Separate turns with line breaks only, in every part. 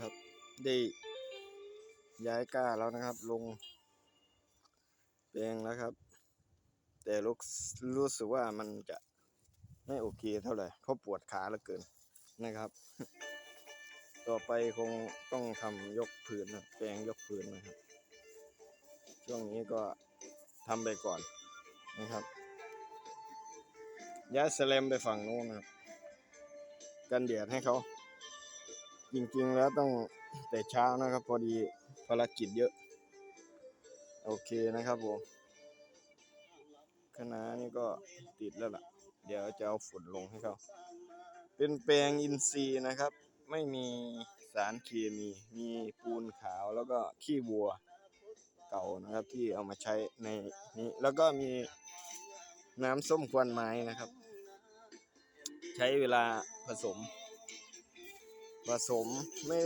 ครับ ได้ย้ายก้าแล้วนะครับ ลงแปลงแล้วครับ แต่รู้รู้สึกว่ามันจะไม่โอเคเท่าไหร่เพราะปวดขาเหลือเกินนะครับ ต่อไปคงต้องทำยกพื้นนะแปลงยกพื้นนะครับ ช่วงนี้ก็ทำไปก่อนนะครับย้ายสแลมไปฝั่งนู้นนะครับ กันแดดให้เขา จริงๆแล้วต้องแต่เช้านะครับ พอดีภารกิจเยอะ โอเคนะครับผมคณะนี้ก็ติดแล้วล่ะ เดี๋ยวจะเอาฝุ่นลงให้เขาเป็นแปลงอินทรีย์นะครับ ไม่มีสารเคมีมีปูนขาวแล้วก็ขี้วัวเก่านะครับ ที่เอามาใช้ในนี้แล้วก็มีน้ำส้มควันไม้นะครับ ใช้เวลาผสม ผสมไม่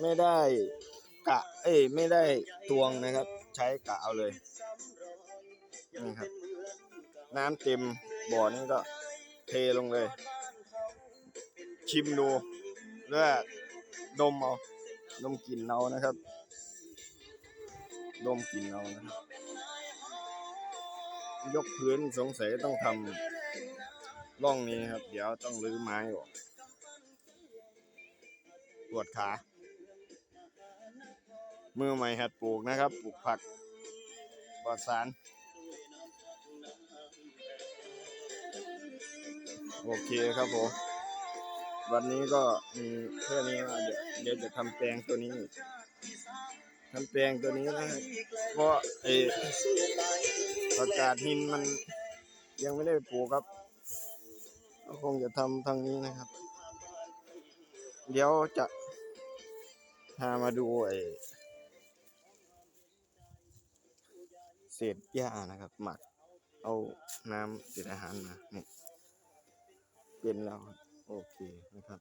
ไม่ได้กะ เอ้ยไม่ได้ตวงนะครับ ใช้กะเอาเลยนี่ครับ น้ำเต็มบ่อนี้ก็เทลงเลย ชิมดูแล้วดมเอาดมกลิ่นเอานะครับ ดมกลิ่นเอานะครับ ยกพื้นสงสัยต้องทำ ร่องนี้ครับ เดี๋ยวต้องรื้อไม้ออกปวดขามือใหม่หัดปลูกนะครับปลูกผักปลอดสาร โอเคครับผม วันนี้ก็มีแค่นี้นะเดี๋ยวเดี๋ยวจะทำแปลงตัวนี้ทำแปลงตัวนี้นะเพราะไอ้ประกาศหินมันยังไม่ได้ปลูกครับ คงจะทำทางนี้นะครับ เดี๋ยวจะพามาดูไอ้เศษหญ้านะครับ หมัก เอาน้ำเศษอาหารมาเนี่ยเป็นแล้วครับโอเคนะครับ